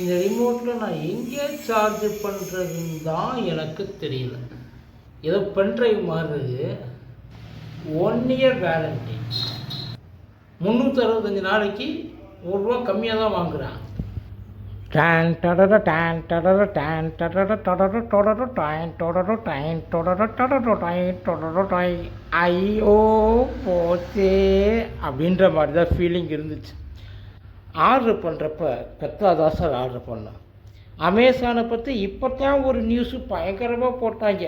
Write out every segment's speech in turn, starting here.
இந்த ரிமோட்டில் நான் எங்கே சார்ஜ் பண்ணுறதுன்னு தான் எனக்கு தெரியல. ஏதோ பென்ட்ரைவ் மாறுறது ஒன் இயர் வேரண்டி முந்நூற்றி அறுபத்தஞ்சு நாளைக்கு ஒரு ரூபா கம்மியாக தான் வாங்குகிறான் டேன் டடர டேன் டடர டேன் டடர டடர டொடர டாயன் டொடர டாயன் டொடர டடர டாயன் டொடர டாய் ஐயோ போச்சே அப்படின்ற மாதிரி தான் ஃபீலிங் இருந்துச்சு. ஆர்டர் பண்ணுறப்ப கத்தாதா சார் ஆர்டர் பண்ணோம் அமேசானை பற்றி இப்போ தான் ஒரு நியூஸு பயங்கரமாக போட்டாங்க.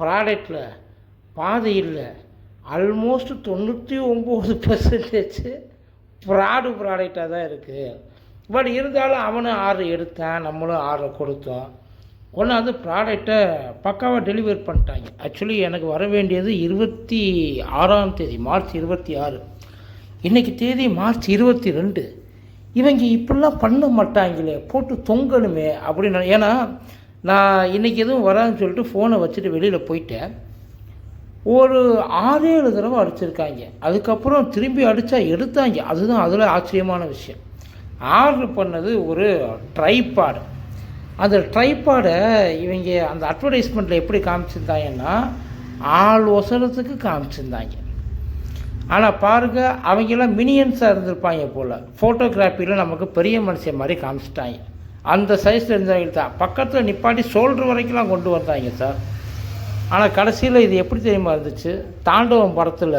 ப்ராடக்டில் பாதி இல்லை. ஆல்மோஸ்ட் தொண்ணூற்றி ஒம்பது பர்சன்டேஜ் ப்ராடு ப்ராடக்டாக தான் இருக்குது பட் இருந்தாலும் அவனும் ஆர்டர் எடுத்தான் நம்மளும் ஆர்டர் கொடுத்தோம். கொண்டாந்து ப்ராடக்டை பக்காவாக டெலிவர் பண்ணிட்டாங்க. ஆக்சுவலி எனக்கு வர வேண்டியது இருபத்தி ஆறாம் தேதி மார்ச் இருபத்தி ஆறு. இன்றைக்கி தேதி மார்ச் இருபத்தி ரெண்டு. இவங்க இப்படிலாம் பண்ண மாட்டாங்களே போட்டு தொங்கணுமே அப்படின்னு. ஏன்னா நான் இன்றைக்கி எதுவும் வரான்னு சொல்லிட்டு ஃபோனை வச்சுட்டு வெளியில் போயிட்டேன். ஒரு ஆறு ஏழு தடவை அடிச்சிருக்காங்க. அதுக்கப்புறம் திரும்பி அடித்தா எடுத்தாங்க. அதுதான் அதில் ஆச்சரியமான விஷயம். ஆர்டர் பண்ணது ஒரு ட்ரைபாடு அந்த ட்ரைபாடை இவங்க அந்த அட்வர்டைஸ்மெண்ட்டில் எப்படி காமிச்சிருந்தாங்கன்னா ஆள் ஒசரத்துக்கு காமிச்சிருந்தாங்க. ஆனால் பாருங்கள் அவங்கெல்லாம் மினியன்ஸாக இருந்திருப்பாங்க போல். ஃபோட்டோகிராஃபியில் நமக்கு பெரிய மனுஷன் மாதிரி காமிச்சிட்டாங்க. அந்த சைஸில் இருந்தவங்க தான். பக்கத்தில் நிப்பாட்டி சோல்டர் வரைக்கும்லாம் கொண்டு வந்தாங்க சார் ஆனால் கடைசியில் இது எப்படி தெரியுமா இருந்துச்சு? தாண்டவம் படத்தில்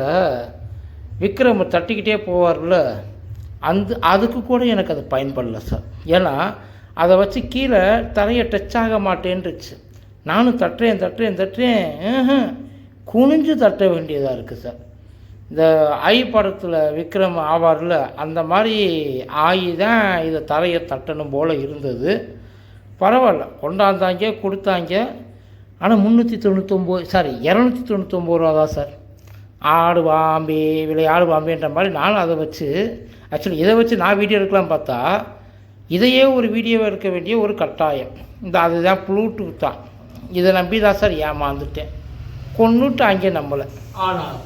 விக்ரம் தட்டிக்கிட்டே போவார்ல. அந்த அதுக்கு கூட எனக்கு அது பயன்படல சார் ஏன்னா அதை வச்சு கீழே தரையை டச் ஆக மாட்டேன்ருச்சு நானும் தட்டுறேன் தட்டுறேன் தட்டுறேன். குனிஞ்சு தட்ட வேண்டியதாக இருக்குது சார் இந்த ஐ படத்தில் விக்ரம் ஆவார்ல அந்த மாதிரி ஆகி தான் இதை தரையை தட்டணும் போல் இருந்தது. பரவாயில்ல கொண்டாந்தாங்க கொடுத்தாங்க. ஆனால் முந்நூற்றி தொண்ணூத்தொம்பது சாரி இரநூத்தி தொண்ணூத்தொம்பது ரூபா தான் சார். ஆடு பாம்பே விலை ஆடு பாம்பேன்ற மாதிரி நானும் அதை வச்சு ஆக்சுவலி இதை வச்சு நான் வீடியோ எடுக்கலாம் பார்த்தா இதையே ஒரு வீடியோ எடுக்க வேண்டிய ஒரு கட்டாயம். இந்த அதுதான் ப்ளூடூத் தான். இதை நம்பி தான் சார் ஏமாந்துட்டேன். கொண்டுட்டாங்க நம்மளை. ஆனால்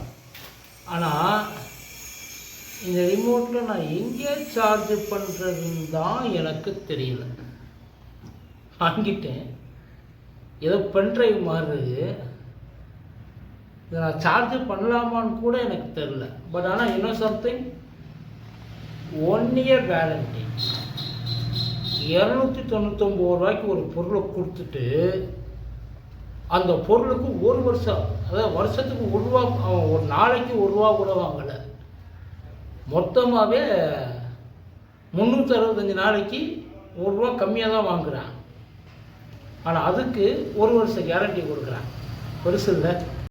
ஆனால் இந்த ரிமோட்டில் நான் எங்கே சார்ஜ் பண்ணுறதுன்னு தான் எனக்கு தெரியல. வாங்கிட்டேன். ஏதோ பென்ட்ரைவ் மாறுறது இதை நான் சார்ஜ் பண்ணலாமான்னு கூட எனக்கு தெரில பட் ஆனால் இன்னும் சம்திங் ஒன் இயர் வேரண்டி இரநூத்தி தொண்ணூத்தொம்பது ரூபாய்க்கு ஒரு பொருளை கொடுத்துட்டு அந்த பொருளுக்கு ஒரு வருஷம் அதாவது வருஷத்துக்கு ஒரு ரூபா அவன் ஒரு நாளைக்கு ஒரு ரூபா கூட வாங்கலை. மொத்தமாகவே முந்நூற்றி அறுபத்தஞ்சு நாளைக்கு ஒரு ரூபா கம்மியாக தான் வாங்குறான். ஆனால் அதுக்கு ஒரு வருஷம் கேரண்டி கொடுக்குறான். பெருசு இல்லை.